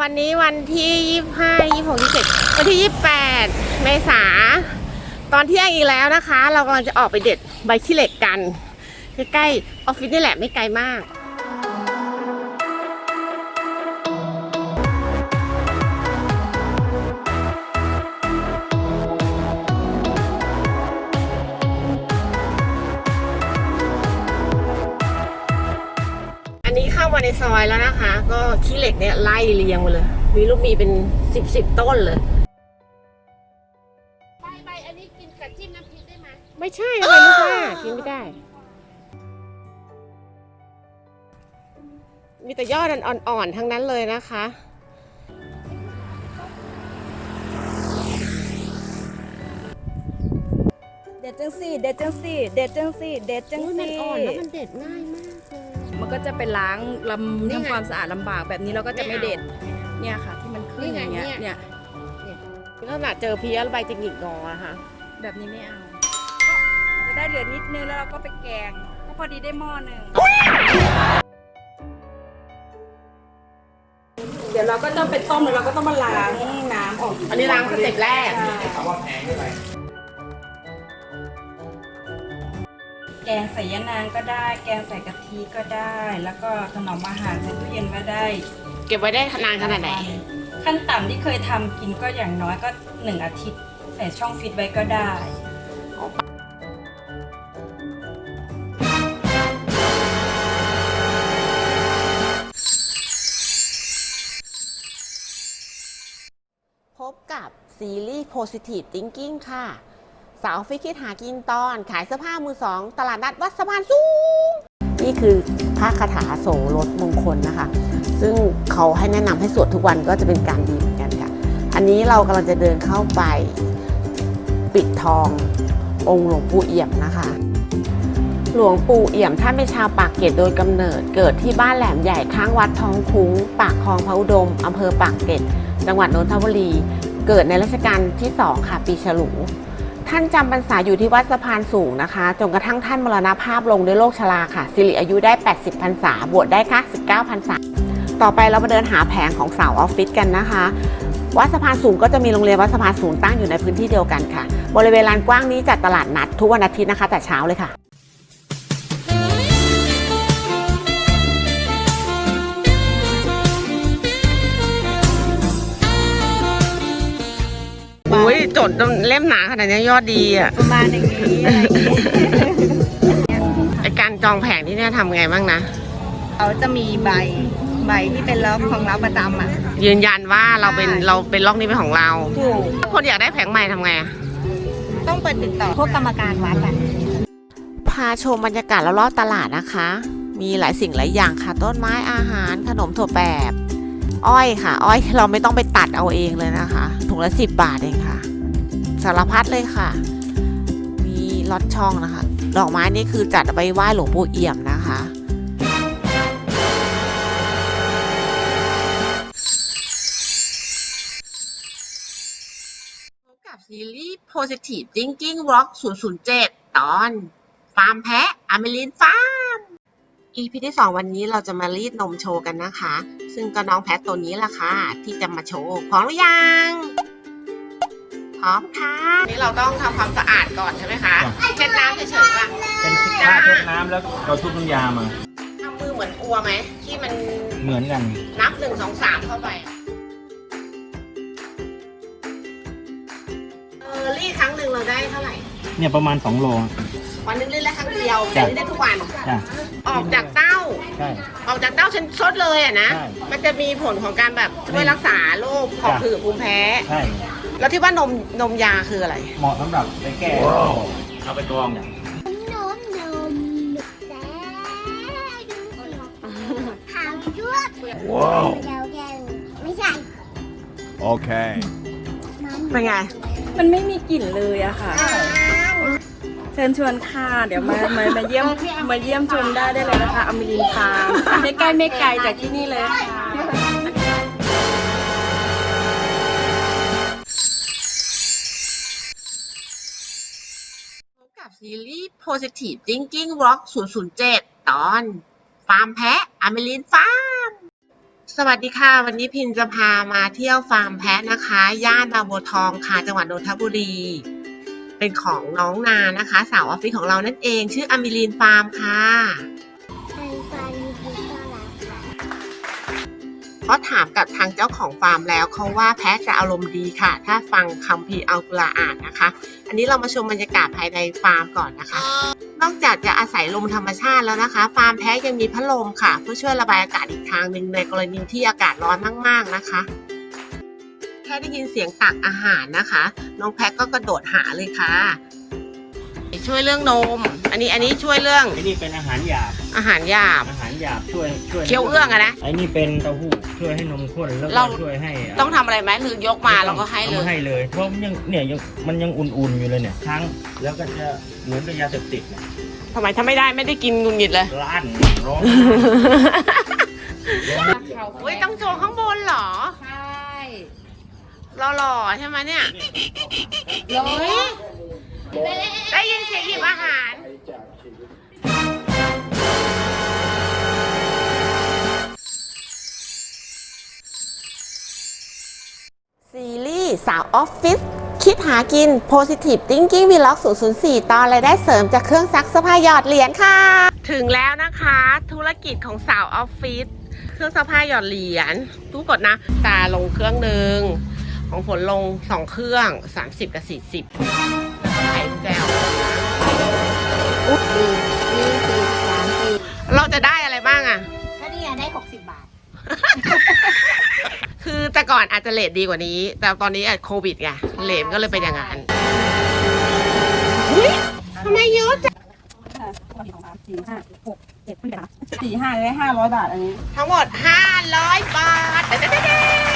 วันนี้วันที่ยี่ห้ายี่หกยี่เจ็ดวันที่ยี่แปดเมษาตอนเที่ยงอีกแล้วนะคะ เรากำลังจะออกไปเด็ดใบขี้เหล็กกันใกล้ๆออฟฟิศนี่แหละไม่ไกลมาก มาในซอยแล้วนะคะ ก็ขี้เหล็กเนี่ยไล่เรียงมาเลย มีลูกมีเป็นสิบสิบต้นเลยใบใบอันนี้กินกับจิ้มน้ำพริกได้ไหมไม่ใช่อะไรลูกว่ากินไม่ได้ มีแต่ยอดอันอ่อนๆทั้งนั้นเลยนะคะเด็ดจังสี่ เด็ดจังสี่ เด็ดจังสี่ เด็ดจังอุ๊ยมันสี่อ่อนแล้วมันเด็ดง่ายมากเลย มันก็จะไปล้างลนี่ำไง ทำความสะอาดลำบากแบบนี้เราก็จะไม่ไม่เอาเด็ดเนี่ยค่ะ ที่มันขึ้นนี่ไงอย่างเงี้ยเนี่ยเนี่ยลักษณะเจอเพี้ยใบจะหงิกงอนะคะแบบนี้ไม่เอาจะได้เหลือนิดนึงแล้วเราก็ไปแกงก็พอดีได้หม้อหนึ่งเดี๋ยวเราก็ต้องไปต้มแล้วเราก็ต้องมาล้างน้ำออกอันนี้ล้างสเต็ปแรกแกงใส่ยะนางก็ได้ แกงใส่กะทิก็ได้ แล้วก็ถนอมอาหารใส่ตู้เย็นไว้ได้เก็บไว้ได้นานขนาดไหน ขั้นต่ำที่เคยทำกินก็อย่างน้อยก็หนึ่งอาทิตย์ ใส่ช่องฟิตไว้ก็ได้พบกับซีรีส์ Positive Thinking ค่ะ สาวฟิกคิดหากินตอน ขายเสื้อผ้ามือสอง ตลาดนัดวัดสะพานสูง นี่คือพระคาถาโสรถมงคลนะคะ ซึ่งเขาให้แนะนำให้สวดทุกวันก็จะเป็นการดีเหมือนกันค่ะ อันนี้เรากำลังจะเดินเข้าไปปิดทององค์หลวงปู่เอี่ยมนะคะ หลวงปู่เอี่ยมท่านเป็นชาวปากเกร็ดโดยกำเนิด เกิดที่บ้านแหลมใหญ่ข้างวัดทองคุ้ง ปากคลองพระอุดมอำเภอปากเกร็ด จังหวัดนนทบุรี เกิดในรัชกาลที่2ค่ะปีฉลู ท่านจำพรรษาอยู่ที่วัดสะพานสูงนะคะ จนกระทั่งท่านมรณภาพลงด้วยโรคชราค่ะ สิริอายุได้ 80พรรษา บวชได้ค่ะ 19พรรษา ต่อไปเรามาเดินหาแผงของสาวออฟฟิศกันนะคะ วัดสะพานสูงก็จะมีโรงเรียนวัดสะพานสูงตั้งอยู่ในพื้นที่เดียวกันค่ะ บริเวณลานกว้างนี้จัดตลาดนัดทุกวันอาทิตย์นะคะ แต่เช้าเลยค่ะ อุ้ยจดเล่มหนาขนาดนี้ยอดดีอะประมาณอย่างนี้อะไรอย่างนี้ไอการจองแผงที่เนี่ยทำไงบ้างนะเขาจะมีใบใบที่เป็นล็อกของเราประจำอะ ยืนยันว่าเราเป็นเราเป็นล็อกนี้เป็นของเราถูกถ้าคนอยากได้แผงใหม่ทำไงอะต้องไปติดต่อพวกกรรมการวัดอะพาชมบรรยากาศรอบๆตลาดนะคะ มีหลายสิ่งหลายอย่างค่ะต้นไม้อาหารขนมถั่วแปบ อ้อยค่ะ อ้อยเราไม่ต้องไปตัดเอาเองเลยนะคะ ถุงละสิบบาทเองค่ะ สารพัดเลยค่ะ มีลอดช่องนะคะ ดอกไม้นี่คือจัดไปไหว้หลวงปู่เอี่ยมนะคะพบกับซีรีส์ Positive Thinking Walk 007 ตอน ฟาร์มแพะอเมรินฟาร์ม EP ที่ 2 วันนี้เราจะมารีดนมโชว์กันนะคะ ซึ่งก็น้องแพะตัวนี้ล่ะค่ะ ที่จะมาโชว์พร้อมหรือยัง พร้อมค่ะนี่เราต้องทำความสะอาดก่อนใช่ไหมคะเช็ดน้ำเฉยๆป่ะเป็นผ้าเช็ดน้ำแล้วเราชุบน้ำยามาทำมือเหมือนอัวไหมที่มันเหมือนกัน นับหนึ่งสองสามเข้าไปเออรีดครั้งหนึ่งเราได้เท่าไหร่เนี่ยประมาณ2โล วันหนึงเล่นได้ครั้งเดียวแต่จ้ะนี่ได้ทุกวัน จ้ะ ออกจากเต้า ใช่ ออกจากเต้าฉันซดเลยอะนะ ใช่มันจะมีผลของการแบบช่วยรักษาโรคหอบจ้ะหืดภูมิแพ้ ใช่ แล้วที่ว่านมนมยาคืออะไร เหมาะสำหรับไปแก้เอาไปกรองเนี่ยนมนมแต่ดูสิขาวจ้วบว้าวเดี๋ยวแกไม่ใช่ Okay. เป็นไง มันไม่มีกลิ่นเลยอะค่ะ เชิญชวนค่ะ เดี๋ยวมามามาเยี่ยมมาเยี่ยมชมได้ได้เลยนะคะอมรินฟาร์มไม่ใกล้ไม่ไกลจากที่นี่เลยค่ะพบกับซีรีส์ Positive Thinking Walk 007 ตอนฟาร์มแพะอมรินฟาร์มสวัสดีค่ะ วันนี้พินจะพามาเที่ยวฟาร์มแพะนะคะ ย่านบางบัวทองค่ะจังหวัดนนทบุรี เป็นของน้องนานะคะ สาวออฟฟิศของเรานั่นเอง ชื่ออามิลีนฟาร์มค่ะอันฟันดีต้อนรับค่ะเพราะถามกับทางเจ้าของฟาร์มแล้วเขาว่าแพะจะอารมณ์ดีค่ะ ถ้าฟังคัมภีอัลกุรออ่านนะคะ อันนี้เรามาชมบรรยากาศภายในฟาร์มก่อนนะคะ นอกจากจะอาศัยลมธรรมชาติแล้วนะคะ ฟาร์มแพะยังมีพัดลมค่ะ เพื่อช่วยระบายอากาศอีกทางหนึ่งในกรณีที่อากาศร้อนมาก ๆนะคะ แค่ได้ยินเสียงตักอาหารนะคะ น้องแพะก็กระโดดหาเลยค่ะ ช่วยเรื่องนม อันนี้อันนี้ช่วยเรื่องไอ้นี่เป็นอาหารหยาบ อาหารหยาบ อาหารหยาบช่วยช่วยเคี้ยวเอื้องอะนะ ไอ้นี่เป็นเต้าหู้ช่วยให้นมข้นแล้วเราก็ช่วยให้ต้องทำอะไรไหมคือยกมาแล้วก็ให้เลอาย ให้เลยเพราะมันยังเนี่ยยังมันยังอุ่นๆอยู่เลยเนี่ยทั้งแล้วก็จะเหมือนกับยาเสพติดเนี่ยทำไมถ้าไม่ได้ไม่ได้กินงุนงิดเลย ร้านร้องเฮ้ยต้องโจรข้างบนเหรอใช่ หล่อๆใช่ไหมเนี่ยเฮ้ยได้ยินเสียงหยิบอาหารซีรีส์สาวออฟฟิศคิดหากิน Positive Thinking Vlog 004 ตอนรายได้เสริมจากเครื่องซักเสื้อผ้าหยอดเหรียญค่ะ ถึงแล้วนะคะ ธุรกิจของสาวออฟฟิศเครื่องซักผ้าหยอดเหรียญตู้กดนะตาลงเครื่องหนึ่ง ของฝนลง 2 เครื่อง 30 กับ 40ไข่แจวสี่ยี่สิบสามสิบเราจะได้อะไรบ้างอะถ้าเนี่ยได้หกสิบบาท คือแต่ก่อนอาจจะเลทดีกว่านี้ แต่ตอนนี้โควิดไงเลทก็เลยเป็นอย่างนั้นเฮ้ยทำไมเยอะจังสี่ห้าหกเจ็ดสี่ห้าได้ห้าร้อยบาทอันนี้ ทั้งหมด 500 บาทเด้ก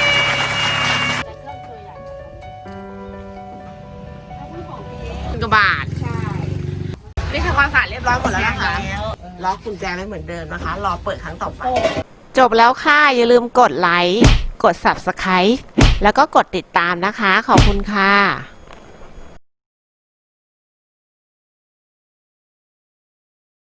บาท ใช่ นี่คือความสะอาดเรียบร้อยหมดแล้วนะคะล็อกกุญแจไว้เหมือนเดิมนะคะ รอเปิดครั้งต่อไป จบแล้วค่ะ อย่าลืมกดไลค์ กด Subscribe แล้วก็กดติดตามนะคะ ขอบคุณค่ะ